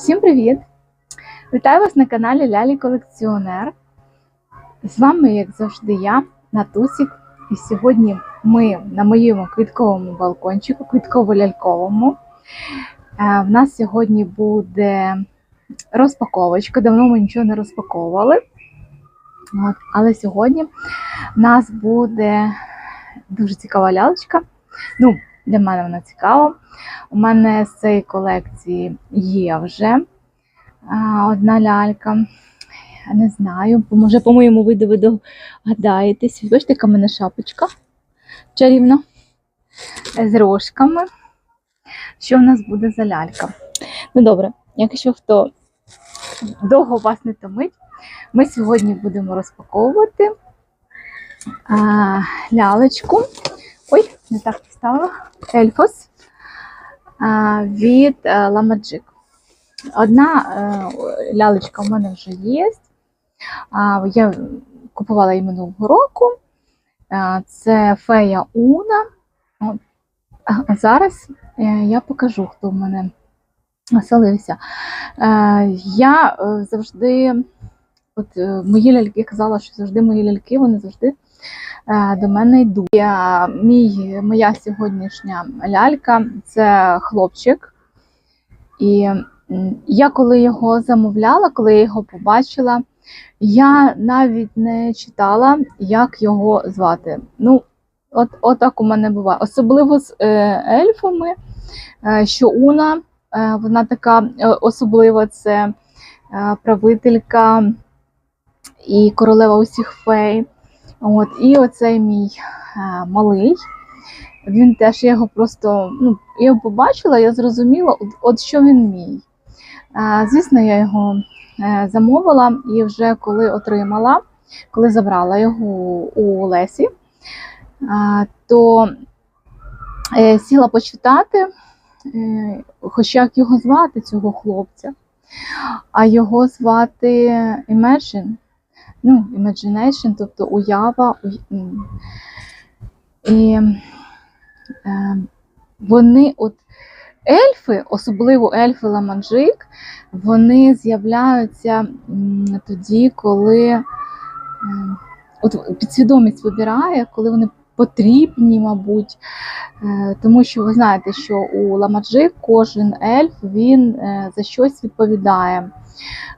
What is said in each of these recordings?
Всім привіт! Вітаю вас на каналі Лялі Колекціонер. З вами, як завжди, я, Натусік. І сьогодні ми на моєму квітковому балкончику, квітково-ляльковому. Е, В нас сьогодні буде розпаковочка. Давно ми нічого не розпаковували. От. Але сьогодні в нас буде дуже цікава лялечка. Ну, для мене вона цікава. У мене з цієї колекції є вже одна лялька. Не знаю, може, по моєму виду ви догадаєтесь. Бачите, яка в мене шапочка чарівна з рожками. Що в нас буде за лялька? Ну добре, якщо хто довго вас не томить, ми сьогодні будемо розпаковувати а, лялечку. Не так поставила. Ельфос від е, Ламаджик. Одна е, лялечка в мене вже є. Я купувала її минулого року. Це фея Уна. Зараз е, я покажу, хто в мене оселився. Я завжди, от мої ляльки, казала, що завжди мої ляльки, вони завжди до мене йдуть. Я, мій, моя сьогоднішня лялька це хлопчик. І я коли його замовляла, коли я його побачила, я навіть не читала, як його звати. Ну, от, от так у мене буває. Особливо з е, ельфами, е, що Уна, е, вона така е, особлива, це е, правителька і королева усіх фей. От, і оцей мій е, малий. Він теж я його просто ну, я його побачила, я зрозуміла, от, от що він мій. Е, звісно, я його е, замовила і вже коли отримала, коли забрала його у Лесі, е, то е, сіла почитати, е, хоч як його звати, цього хлопця, а його звати Imagine. Ну, imagination, тобто уява. І е, вони, от ельфи, особливо ельфи Ламаджик, вони з'являються тоді, коли е, от підсвідомість вибирає, коли вони потрібні, мабуть. Е, тому що ви знаєте, що у Ламаджик кожен ельф він е, за щось відповідає.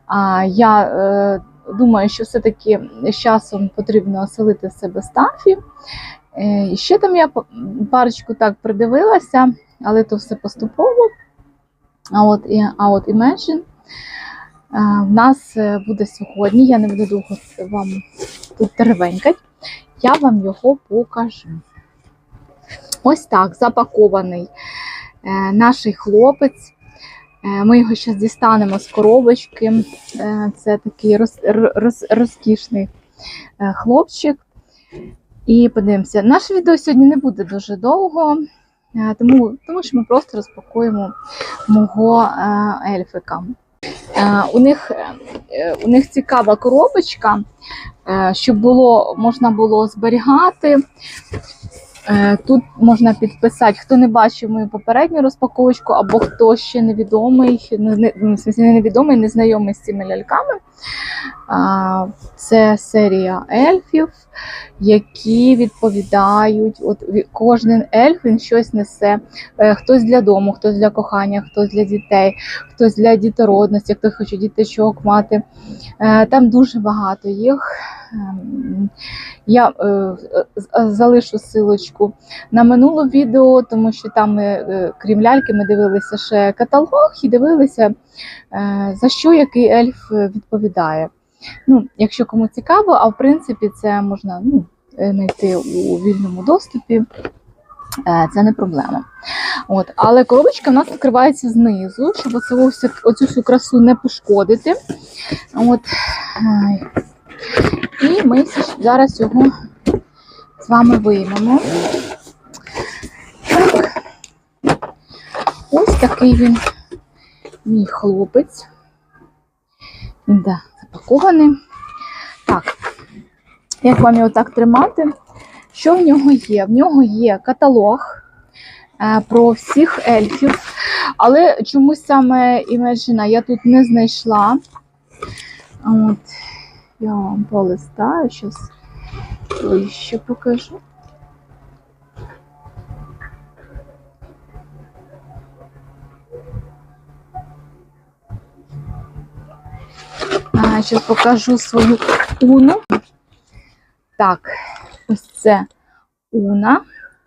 А я е, думаю, що все-таки з часом потрібно оселити в себе стафі. Е, І ще там я парочку так придивилася, але то все поступово. А от, а от Imagine е, в нас е, буде сьогодні, я не буду довго вам тут теревенькать, я вам його покажу. Ось так запакований наш хлопець. Е, Ми його зараз дістанемо з коробочки. Е, Це такий роз, роз, розкішний е, хлопчик. І подивимося. Наше відео сьогодні не буде дуже довго, тому, тому що ми просто розпакуємо мого ельфика. У них, у них цікава коробочка, щоб було, можна було зберігати. Е, Тут можна підписати, хто не бачив мою попередню розпаковочку, або хто ще невідомий, не, не, ну, невідомий, не знайомий з цими ляльками. Це серія ельфів, які відповідають. От кожен ельф він щось несе. Е, Хтось для дому, хтось для кохання, хтось для дітей, хтось для дітородності, хтось хоче діточок мати. Е, Там дуже багато їх. Я е, залишу силочку на минуле відео, тому що там ми, е, крім ляльки, ми дивилися ще каталог і дивилися, е, за що який ельф е, відповідає. Ну, якщо кому цікаво, а в принципі це можна ну, е, знайти у вільному доступі. Е, Це не проблема. От, але коробочка в нас відкривається знизу, щоб оцю оцю всю красу не пошкодити. От, е, і ми зараз його з вами виймемо. Так. Ось такий він, мій хлопець. Він да, запакований. Так, як вам його так тримати? Що в нього є? В нього є каталог е, про всіх ельфів. Але чомусь саме Імеджина я тут не знайшла. От, я вам полистаю, зараз ще покажу. Зараз покажу свою уну. Так, ось це Уна,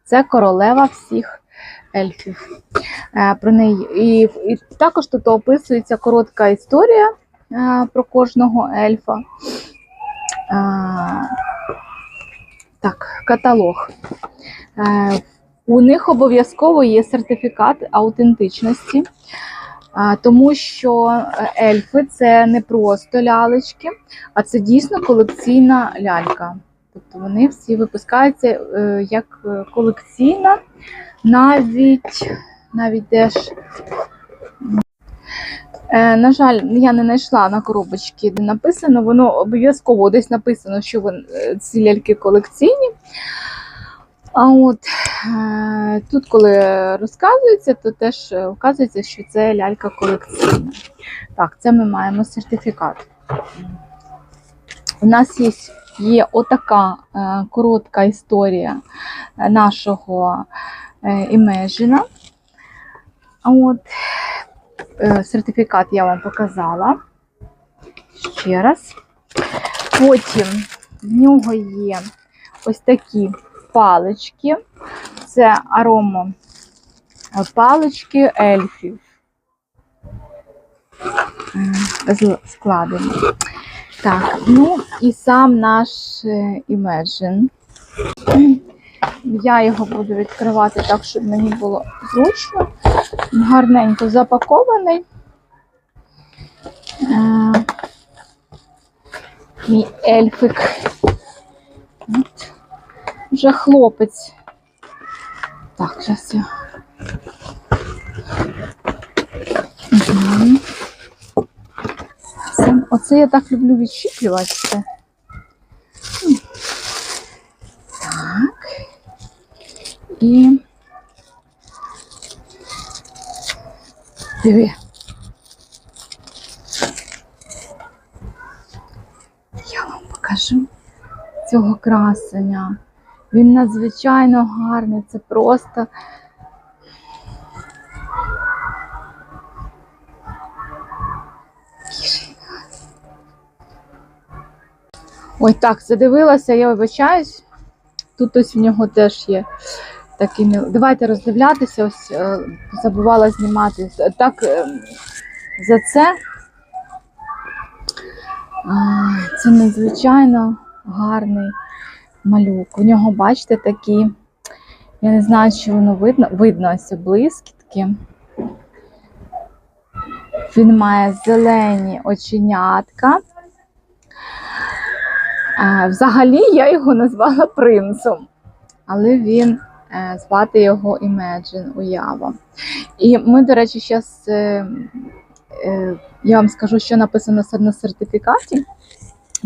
це королева всіх ельфів. Е, Про неї і, і також тут описується коротка історія е, про кожного ельфа. Так, каталог. Е, У них обов'язково є сертифікат аутентичності, тому що е, ельфи це не просто лялечки, а це дійсно колекційна лялька. Тобто вони всі випускаються е, як колекційна, навіть навіть теж. Е, на жаль, я не знайшла на коробочці, де написано, воно обов'язково десь написано, що е, ці ляльки колекційні. А от е, тут, коли розказується, то теж е, вказується, що це лялька колекційна. Так, це ми маємо сертифікат. У нас є, є отака е, коротка історія е, нашого е, Imagine. А От, е, сертифікат я вам показала. Ще раз. Потім в нього є ось такі палички. Це аромо е, палички ельфів. Е, Складені. Так, ну і сам наш е, Imagine. Я його буду відкривати так, щоб мені було зручно. Гарненько запакований. Е, Мій ельфик. От. Вже хлопець. Так, зараз я. Угу. Оце я так люблю відщіплювати все. М. Так. І. Диви. Я вам покажу цього красення. Він надзвичайно гарний. Це просто. Ой, так, задивилася, я вибачаюсь. Тут ось в нього теж є такий міл. Давайте роздивлятися, ось е, забувала знімати. Так, е, за це. Це надзвичайно гарний малюк. У нього, бачите, такі, я не знаю, чи воно видно, видно ось блискітки. Він має зелені оченятка. Взагалі я його назвала принцем, але він звати його Imagine Уява. І ми, до речі, зараз я вам скажу, що написано на сертифікаті.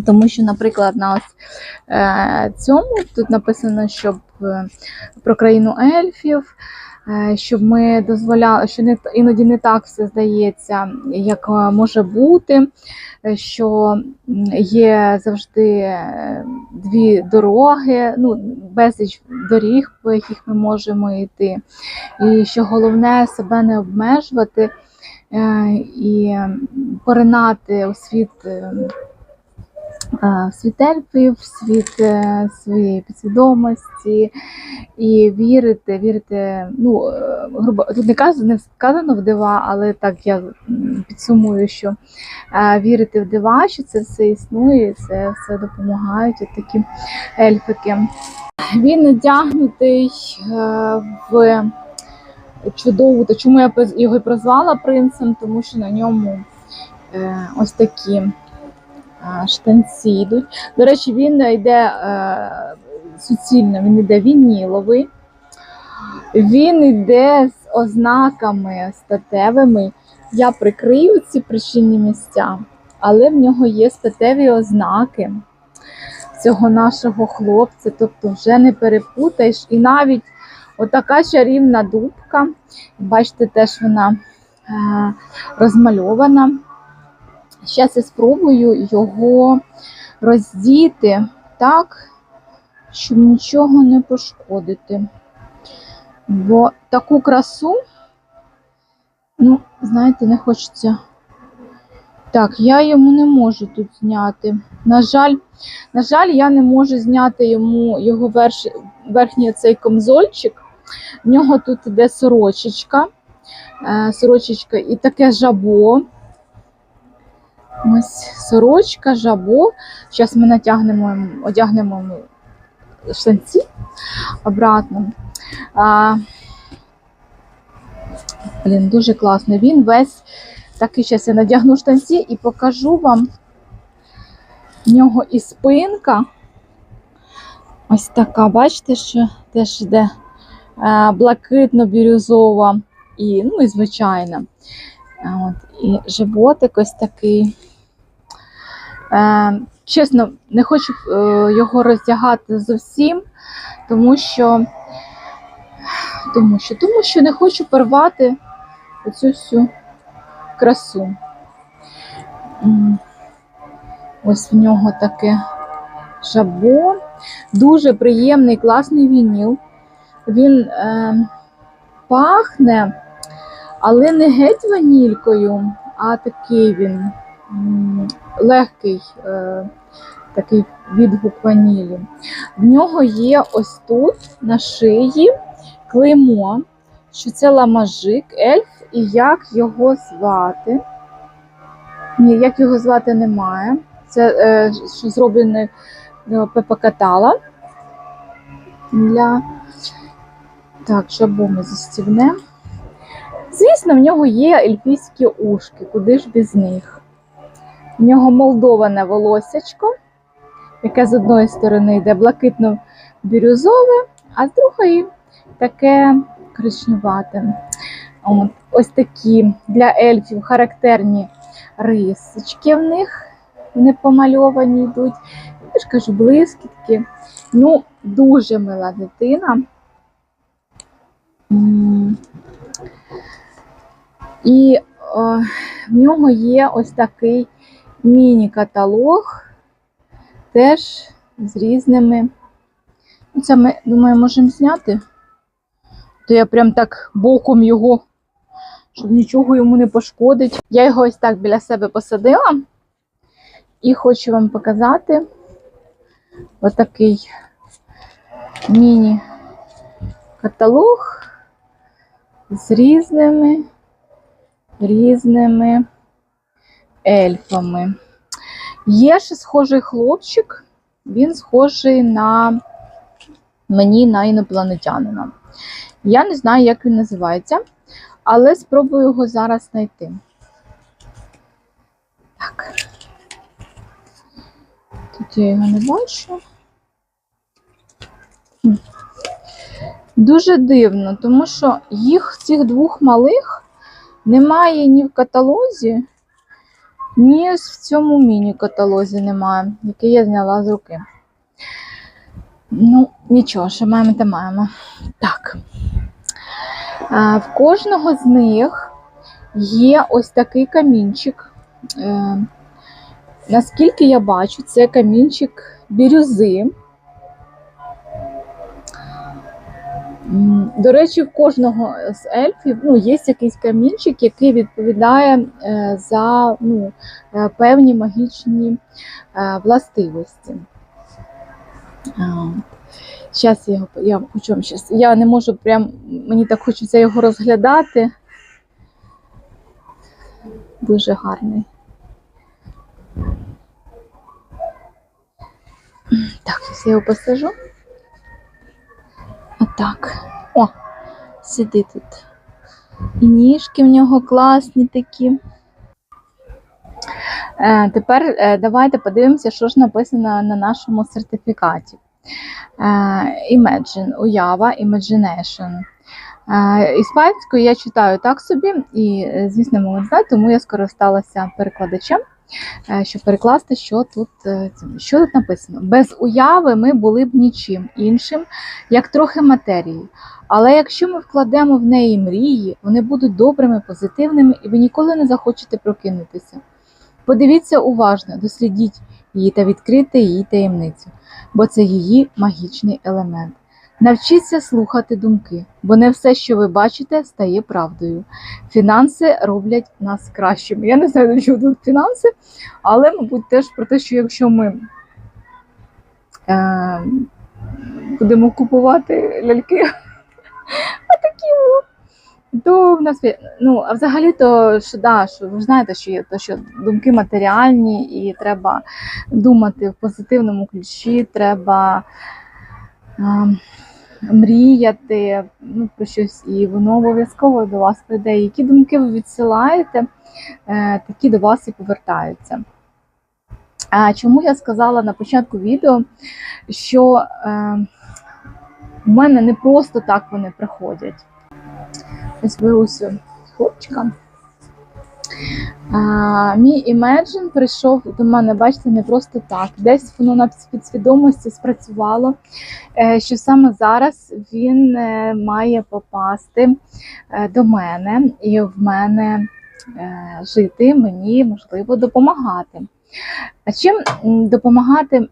Тому що, наприклад, на ось е, цьому тут написано, щоб е, про країну ельфів, е, щоб ми дозволяли, що не іноді не так все здається, як е, може бути, е, що є завжди е, дві дороги, ну, безліч доріг, по яких ми можемо йти. І що головне себе не обмежувати е, і поринати у світ. Е, в світ ельфів, в світ е, своєї підсвідомості і вірити, вірити, ну, е, грубо, тут не казано, не сказано в дива, але так я підсумую, що вірити в дива, що це все існує, це все допомагають такі ельфики. Він одягнутий в чудову, то чому я його і прозвала принцем, тому що на ньому ось такі штанці йдуть. До речі, він йде е, суцільно, він йде вініловий. Він йде з ознаками статевими. Я прикрию ці причинні місця, але в нього є статеві ознаки цього нашого хлопця. Тобто вже не перепутаєш. І навіть отака чарівна дубка. Бачите, теж вона е, розмальована. Зараз я спробую його роздіти так, щоб нічого не пошкодити. Бо таку красу, ну, знаєте, не хочеться. Так, я йому не можу тут зняти. На жаль, на жаль, я не можу зняти йому його верш, верхній цей комзольчик. В нього тут іде сорочечка. Е, сорочечка і таке жабо. Ось сорочка, жабо. Зараз ми натягнемо, одягнемо штанці обратно. А, блін, дуже класно. Він весь такий, зараз я надягну штанці і покажу вам. В нього і спинка. Ось така, бачите, що теж йде блакитно-бірюзова і, ну, і звичайна. От, і животик ось такий. Е, чесно, не хочу е, його роздягати зовсім, тому що, тому що, тому що не хочу порвати оцю всю красу. Ось в нього таке жабо. Дуже приємний, класний вініл. Він е, пахне, але не геть ванількою, а такий він легкий, е, такий відгук ванілі. В нього є ось тут на шиї клеймо, що це ламажик, ельф, і як його звати. Ні, як його звати немає. Це е, що зроблене е, Пепа Катала. Для... Так, жабо ми застібнемо. Звісно, в нього є ельфійські ушки, куди ж без них. В нього молдоване волосячко, яке з одної сторони йде блакитно-бірюзове, а з другої таке коричневате. Ось такі для ельфів характерні рисочки в них. Вони помальовані йдуть. Я ж кажу, блискітки. Ну, дуже мила дитина. І о, в нього є ось такий міні-каталог, теж з різними. Ну, Це ми, думаю, можемо зняти. То я прям так боком його, щоб нічого йому не пошкодить. Я його ось так біля себе посадила. І хочу вам показати отакий міні-каталог з різними різними ельфами. Є ще схожий хлопчик, він схожий на мені на інопланетянина. Я не знаю, як він називається, але спробую його зараз знайти. Так. Тут я його не бачу. Дуже дивно, тому що їх цих двох малих немає ні в каталозі, ні в цьому міні-каталозі немає, який я зняла з руки. Ну, нічого, що маємо, те маємо. Так. А, в кожного з них є ось такий камінчик. Е, наскільки я бачу, це камінчик бірюзи. До речі, в кожного з ельфів ну, є якийсь камінчик, який відповідає е, за ну, е, певні магічні е, властивості. Зараз я його я хочу вам Я не можу прям, мені так хочеться його розглядати. Дуже гарний. Так, зараз я його посажу. Отак. О, сиди тут. І ніжки в нього класні такі. Е, тепер е, давайте подивимося, що ж написано на нашому сертифікаті. Е, Imagine, уява, imagination. Е, іспанською я читаю так собі, і, е, звісно, мова не знаю, тому я скористалася перекладачем. Е, щоб перекласти, що тут, е, що тут написано. Без уяви ми були б нічим іншим, як трохи матерії. Але якщо ми вкладемо в неї мрії, вони будуть добрими, позитивними, і ви ніколи не захочете прокинутися. Подивіться уважно, дослідіть її та відкрийте її таємницю, бо це її магічний елемент. Навчіться слухати думки, бо не все, що ви бачите, стає правдою. Фінанси роблять нас кращими. Я не знаю, до чого тут фінанси, але, мабуть, теж про те, що якщо ми е, будемо купувати ляльки, отакі, то в нас ну, а взагалі то що да, що ви знаєте, що є то, що думки матеріальні, і треба думати в позитивному ключі, треба а, мріяти ну, про щось, і воно обов'язково до вас прийде. Які думки ви відсилаєте, е, такі до вас і повертаються. А чому я сказала на початку відео, що е, в мене не просто так вони приходять. Ось беруся хлопчика. А, мій Imagine прийшов до мене, бачите, не просто так. Десь воно на підсвідомості спрацювало, е, що саме зараз він е, має попасти е, до мене і в мене жити, мені можливо допомагати. А чим допомагати?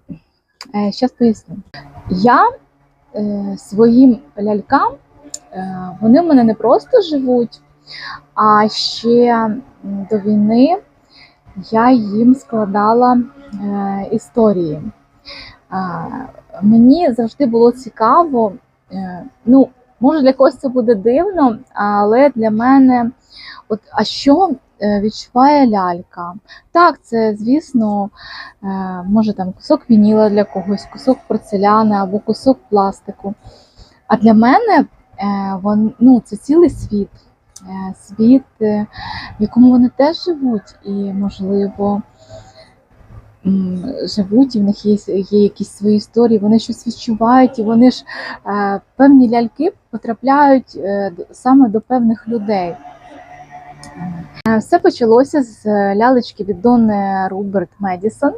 Зараз поясню. Я своїм лялькам, вони в мене не просто живуть, а ще до війни я їм складала е, історії. Мені завжди було цікаво, е, ну, може для когось це буде дивно, але для мене, от, а що е, відчуває лялька? Так, це, звісно, може там кусок вініла для когось, кусок порцеляни або кусок пластику. А для мене ну, це цілий світ, світ, е, в якому вони теж живуть, і, можливо, живуть, і в них є, є якісь свої історії, вони щось відчувають, і вони ж е, певні ляльки потрапляють е, саме до певних людей. Е, Все почалося з лялечки від Донни Руберт Медісон.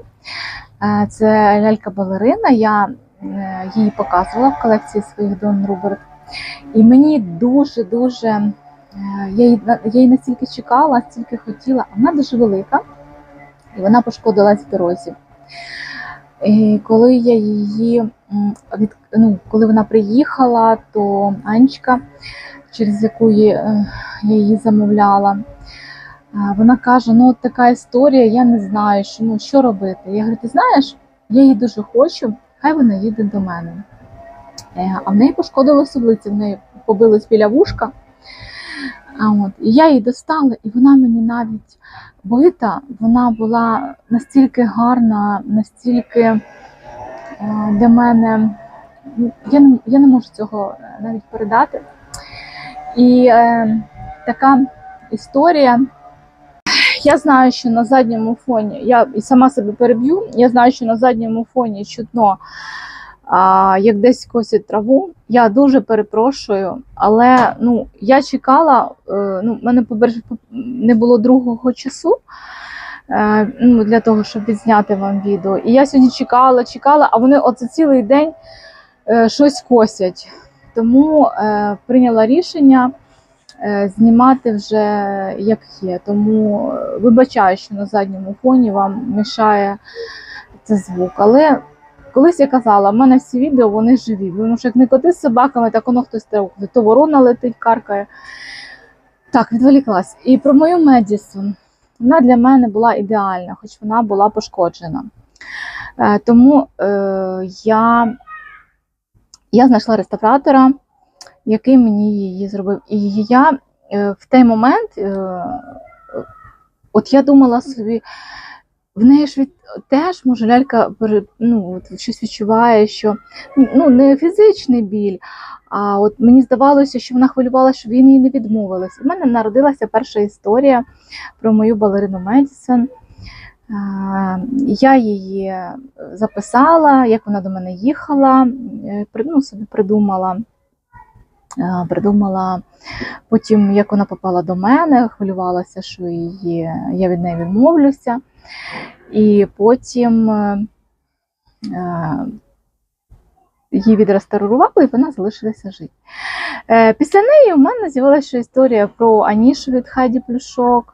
Е, Це лялька-балерина. Я е, її показувала в колекції своїх Дон Руберт. І мені дуже-дуже е, я її, я її настільки чекала, настільки хотіла, вона дуже велика, і вона пошкодилась в дорозі. І коли я її від, ну, коли вона приїхала, то Анечка, через яку е, я її замовляла, е, вона каже: ну от така історія, я не знаю, що, ну, що робити. Я говорю, ти знаєш, я її дуже хочу, хай вона їде до мене. Е, А в неї пошкодилось обличчя, в неї побилось біля вушка. От, і я її достала, і вона мені навіть бита, вона була настільки гарна, настільки е, для мене. ну, Я не, я не можу цього е, навіть передати. І е, така історія. Я знаю, що на задньому фоні, я і сама себе переб'ю, я знаю, що на задньому фоні чутно, як десь косять траву. Я дуже перепрошую, але ну, я чекала, е, ну, в мене, не було другого часу е, ну, для того, щоб відзняти вам відео. І я сьогодні чекала, чекала, а вони оце цілий день е, щось косять. Тому прийняла рішення знімати вже як є. Тому вибачаю, що на задньому фоні вам мішає цей звук. Але колись я казала, в мене всі відео вони живі. Тому що як не коти з собаками, так воно хтось то ворона летить, каркає. Так, відволіклась. І про мою Медісон. Вона для мене була ідеальна, хоч вона була пошкоджена. Е, тому е, я, я знайшла реставратора, який мені її зробив. І я е, в той момент, е, от я думала собі, в неї ж від, теж може лялька ну, от щось відчуває, що ну, не фізичний біль, а от мені здавалося, що вона хвилювалася, щоб він їй не відмовилась. У мене народилася перша історія про мою балерину Медісон. Я її записала, як вона до мене їхала, е, ну, собі придумала Придумала потім, як вона попала до мене, хвилювалася, що її, я від неї відмовлюся. І потім е, е, її відреставрували, і вона залишилася жити. Е, Після неї у мене з'явилася історія про Анішу від Хайді Плюшок.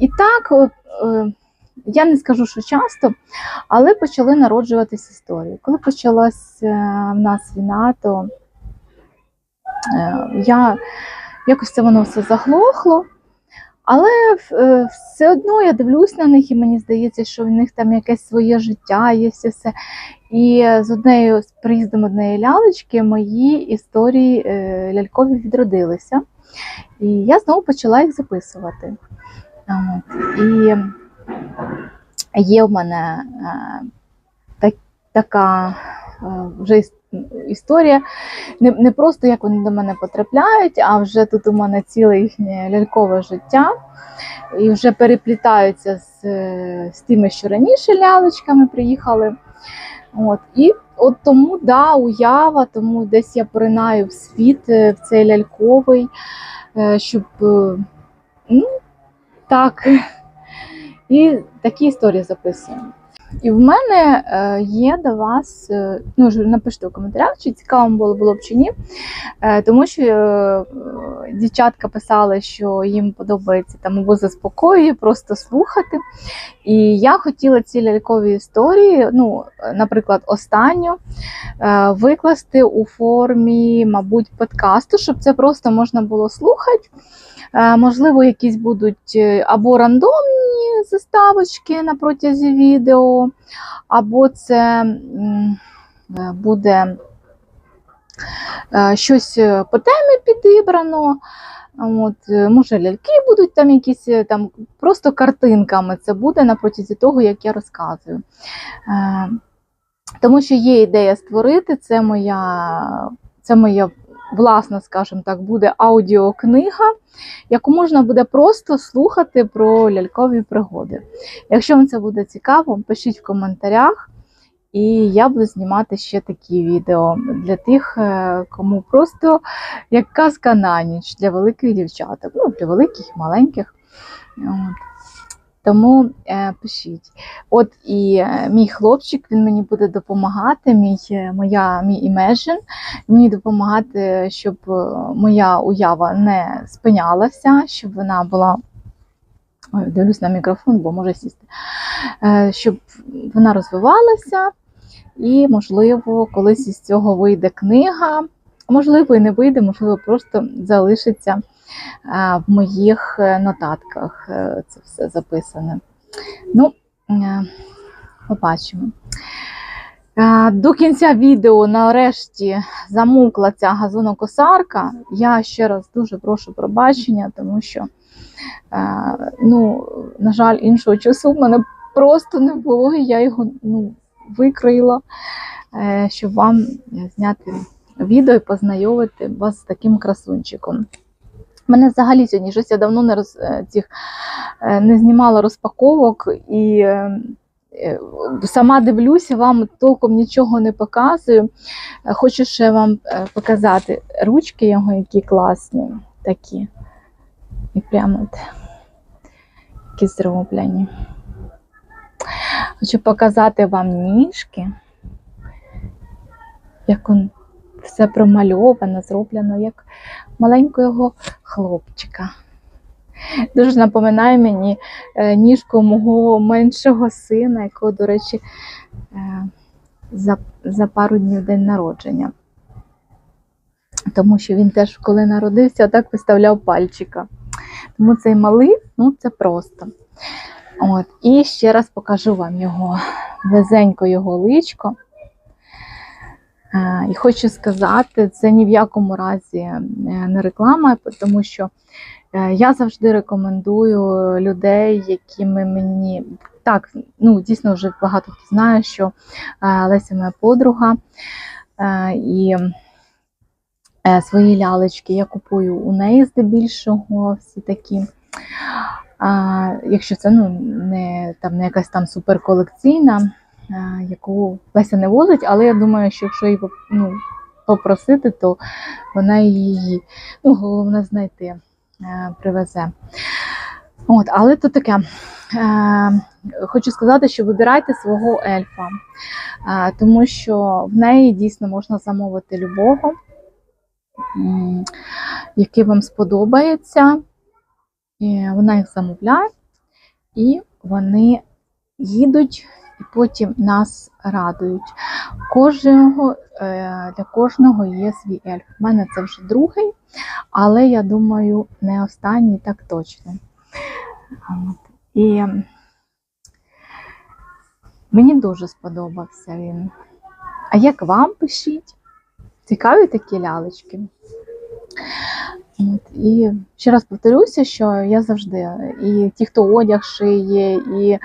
І так, я не скажу, що часто, але почали народжуватись історії. Коли почалась е, в нас війна, то я якось це воно все заглохло. Але е, все одно я дивлюсь на них, і мені здається, що в них там якесь своє життя є все. все. І з однею з приїздом однієї лялечки мої історії е, лялькові відродилися. І я знову почала їх записувати. І є в мене е, так, така е, вже історія. Не, не просто як вони до мене потрапляють, а вже тут у мене ціле їхнє лялькове життя. І вже переплітаються з, з тими, що раніше лялечками приїхали. От. І от тому да, уява, тому десь я поринаю в світ, е, в цей ляльковий, е, щоб е, ну, так. І такі історії записуємо. І в мене е, є до вас, е, ну напишіть у коментарях, чи цікаво було, було б чи ні. Е, тому що дівчатка писали, що їм подобається там або заспокоює, просто слухати. І я хотіла ці лялькові історії, ну, наприклад, останню викласти у формі, мабуть, подкасту, щоб це просто можна було слухати. Можливо, якісь будуть або рандомні заставочки на протязі відео, або це е, буде е, щось е, по темі підібрано. От, може, ляльки будуть там якісь там просто картинками. Це буде на протязі того, як я розказую. Тому що є ідея створити, це моя, це моя власна, скажімо так, буде аудіокнига, яку можна буде просто слухати про лялькові пригоди. Якщо вам це буде цікаво, пишіть в коментарях. І я буду знімати ще такі відео для тих, е, кому просто як казка на ніч для великих дівчаток, ну, для великих і маленьких. От. Тому е, пишіть. От і е, мій хлопчик він мені буде допомагати, мій, е, моя, мій Imagine, мені допомагати, щоб е, моя уява не спинялася, щоб вона була. Ой, дивлюсь на мікрофон, бо може сісти. Е, щоб вона розвивалася, і, можливо, колись із цього вийде книга. Можливо, і не вийде, можливо, просто залишиться в моїх е, нотатках е, це все записане. Ну, е, побачимо. До кінця відео нарешті замовкла ця газонокосарка. Я ще раз дуже прошу пробачення, тому що, ну, на жаль, іншого часу в мене просто не було, і я його ну, викроїла, щоб вам зняти відео і познайомити вас з таким красунчиком. Мене взагалі сьогодні щось я давно не роз, е, цих, е, не знімала розпаковок і е, сама дивлюся, вам толком нічого не показую. Хочу ще вам показати ручки його, які класні, такі. І прямо які зроблені. Хочу показати вам ніжки, як он все промальовано, зроблено як маленького хлопчика. Дуже напоминає мені е, ніжку мого меншого сина, якого, до речі, е, за, за пару днів день народження. Тому що він теж, коли народився, так виставляв пальчика. Тому цей малий, ну це просто. От. І ще раз покажу вам його везенько його личко. Е, І хочу сказати, це ні в якому разі е, не реклама, тому що е, я завжди рекомендую людей, якими мені так, ну дійсно вже багато хто знає, що Леся моя подруга. І свої лялечки я купую у неї здебільшого, всі такі. А, якщо це ну, не, там, не якась там суперколекційна, яку Леся не возить, але я думаю, що якщо їй ну, попросити, то вона її, ну, головне знайти, е, привезе. От, але то таке. Е, хочу сказати, що вибирайте свого ельфа, е, тому що в неї дійсно можна замовити любого, який вам сподобається. Вона їх замовляє, і вони їдуть і потім нас радують. Кожного, е, для кожного є свій ельф. У мене це вже другий, але я думаю, не останній так точно. І мені дуже сподобався він. А як вам пишіть? Цікаві такі лялечки? От, і ще раз повторюся, що я завжди, і ті, хто одяг шиє, і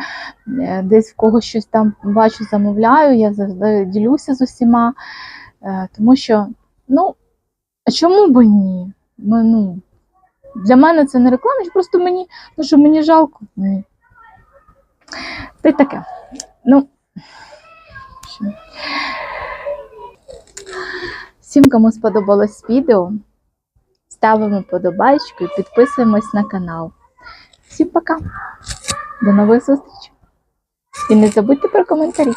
е, десь в когось щось там бачу, замовляю, я завжди ділюся з усіма, е, тому що, ну, а чому би ні? Ми, ну, для мене це не реклама, просто мені, ну що мені жалко, ні. Та й таке. Ну. Всім, кому сподобалось відео, ставимо подобайку і підписуємось на канал. Всім пока! До нових зустрічей! І не забудьте про коментарі.